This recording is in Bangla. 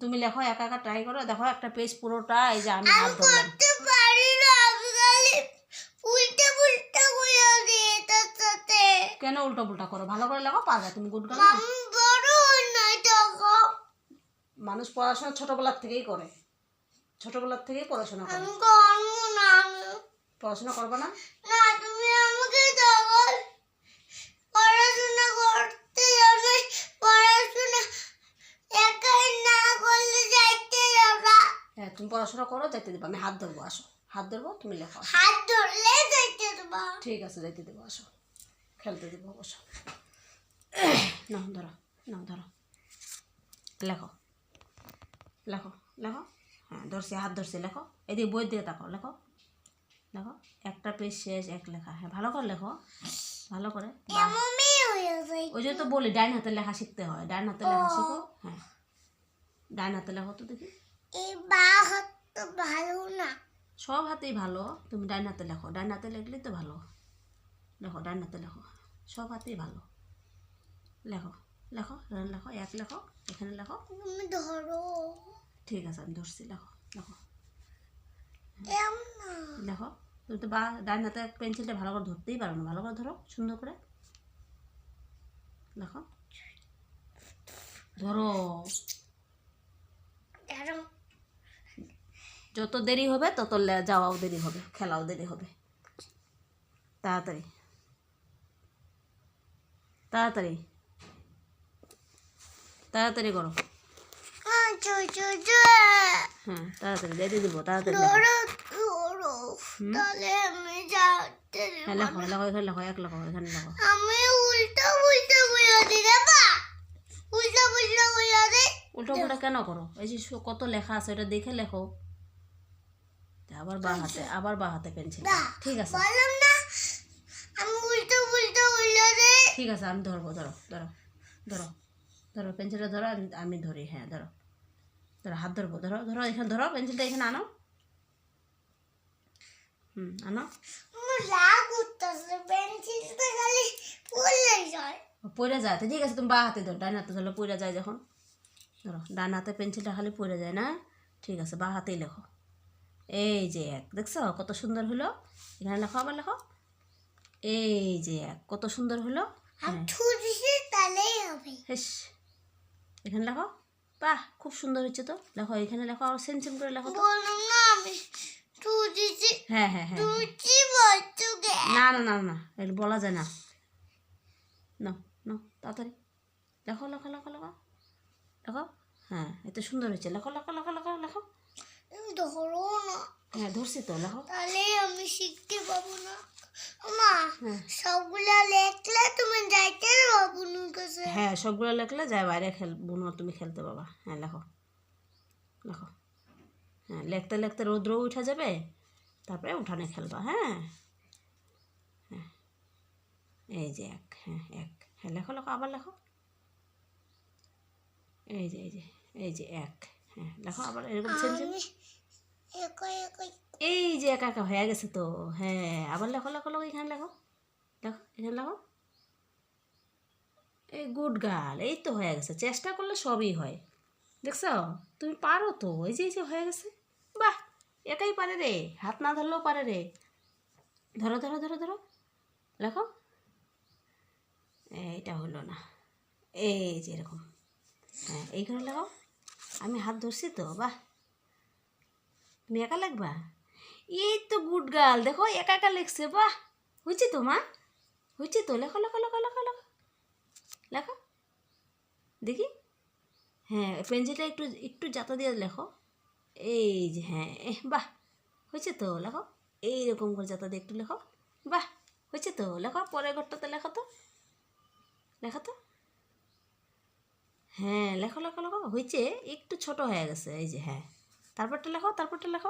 তুমি লেখো একা একা ট্রাই করো দেখো একটা পেজ পুরোটা এই যে আমি হাত ধরলাম কেন উল্টো পুল্টা করো? ভালো করে লেখো পারবে তুমি গুড নাই মানুষ পড়াশোনা ছোটবেলার থেকেই করে। ছোটবেলার থেকেই পড়াশোনা করে। পড়াশোনা করবে না? না তুমি আমাকে তখন পড়াশোনা করতে যাবে পড়াশোনা একাই না করলে যাইতে যাবা হ্যাঁ তুমি পড়াশোনা করো যাইতে দেবো। আমি হাত ধরবো আসো। হাত ধরবো তুমি লেখো হাত ধরলে যাইতে দেবা। ঠিক আছে যাইতে দেবো আসো। খেলতে দেবো অবশ্য না ধরো না ধরো। লেখো। লেখো লেখো। হ্যাঁ ধরছি হাত ধরছি লেখো। এদিকে বই দিয়ে তাকো লেখো। লেখো একটা পেজ শেষ এক লেখা। হ্যাঁ ভালো করে লেখো। ভালো করে ওই যে তো বলি ডাইন হাতে লেখা শিখতে হয়। ডাইন হাতে লেখা শিখো। হ্যাঁ। ডাইন হাতে লেখো তো দেখি। ভালো না। সব হাতেই ভালো। তুমি ডাইন হাতে লেখো। ডাইন হাতে লিখলেই তো ভালো। লেখো ডাইন হাতে লেখো। সব হাতেই ভালো। লেখো লেখো এখানে লেখো এক লেখো এখানে লেখো। তুমি ধরো। ঠিক আছে আমি ধরছি লেখো লেখো। লেখো। তুমি তো বা ডাইন হাতে পেন্সিলটা ভালো করে ধরতেই পারো না। ভালো করে ধরো সুন্দর করে। লেখো। ধরো। যত দেরি হবে তত যাওয়াও দেরি হবে খেলাও দেরি হবে। তাড়াতাড়ি। তাড়াতাড়ি। তাড়াতাড়ি করো। হ্যাঁ তাড়াতাড়ি দিয়ে দিব তাড়াতাড়ি লেখো। ধরো ধরো তাহলে আমি যাতে হ্যাঁ লেখো লেখো এখানে লেখো এক লেখো এখানে লেখো। আমি উল্টো উল্টো করে দিই বাবা উল্টো উল্টো করে দিই উল্টো পুল্টা কেন করো? এই যে কত লেখা আছে ওটা দেখে লেখো। আবার বা হাতে আবার বা হাতে পেন্সিল না। ঠিক আছে। বললাম না। আমি উল্টো উল্টো উল্টো দিই ঠিক আছে আমি ধরবো ধরো ধরো ধরো ধরো পেন্সিলটা ধরো আমি- আমি ধরি হ্যাঁ ধরো। ধরো হাত ধরবো ধরো ধরো এখানে ধরো পেন্সিলটা এখানে আনো। হুম আনো। আমার রাগ উঠতেছে পেন্সিলটা খালি পড়লে যায়। পড়ে যায় তো ঠিক আছে তুমি বা হাতে ধরো ডান হাতে ধরলে পড়ে যায় যখন। ধরো ডান হাতে পেন্সিলটা খালি পড়ে যায় না। ঠিক আছে বা হাতেই লেখো। এই যে এক দেখছ? কত সুন্দর হলো? এখানে লেখো আবার লেখো। এই যে এক কত সুন্দর হলো? হবে। এখানে লেখো। বাহ খুব সুন্দর হচ্ছে তো। লেখো এখানে লেখো আর সেম সেম করে লেখো হ্যাঁ হ্যাঁ হ্যাঁ গে না না না না এটা বলা যায় না। না না তাড়াতাড়ি। লেখো লেখো লেখো লেখো। লেখো? হ্যাঁ এত সুন্দর হচ্ছে লেখো লেখো লেখো লেখো লেখো। ধরো। হ্যাঁ ধরছি তো লেখো তাহলেই আমি শিখতে পাবো না। মা হ্যাঁ। সবগুলা লেখলে তুমি যাইতে না কাছে। হ্যাঁ সবগুলো লেখলে যায় বাইরে খেল বুনো তুমি খেলতে পাবা। হ্যাঁ লেখো। লেখো। হ্যাঁ লিখতে লিখতে রৌদ্র উঠে যাবে তারপরে উঠানে খেলবা হ্যাঁ। হ্যাঁ। এই যে এক হ্যাঁ এক। হ্যাঁ লেখো লেখো আবার লেখো। এই যে এই যে এই যে এক। হ্যাঁ লেখো আবার এরকম সেম সেম আমি একই একই এই যে একা একা হয়ে গেছে তো হ্যাঁ আবার লেখো লেখো লেখো, এখানে লেখো লেখো, এখানে লেখো। এই গুড গার্ল এই তো হয়ে গেছে, চেষ্টা করলে সবই হয়। দেখছ? তুমি পারো তো, এই যে এই যে হয়ে গেছে। বাহ, একাই পারে রে, হাত না ধরলেও পারে রে। ধরো ধরো ধরো ধরো, লেখো। এইটা হলো না, এই যে এরকম। হ্যাঁ এইখানে লেখো। আমি হাত ধরছি তো, বাহ। তুমি একা লাগবা? এই তো গুড গার্ল, দেখো একা একা লেখছে, বাহ। হয়েছে তো, মা? হয়েছে তো? লেখো লেখো লেখো লেখো লেখো। লেখো। দেখি। হ্যাঁ পেন্সিলটা একটু একটু জাতা দিয়ে লেখো। এই যে হ্যাঁ বাহ। হয়েছে তো? লেখো। এইরকম করে জাতা দিয়ে একটু লেখো। বাহ, হয়েছে তো? লেখো, পরের ঘরটাতে লেখো তো। লেখো তো। হ্যাঁ লেখো লেখো লেখো। হয়েছে, একটু ছোট হয়ে গেছে, এই যে হ্যাঁ। তারপরটা লেখো তারপরটা লেখো।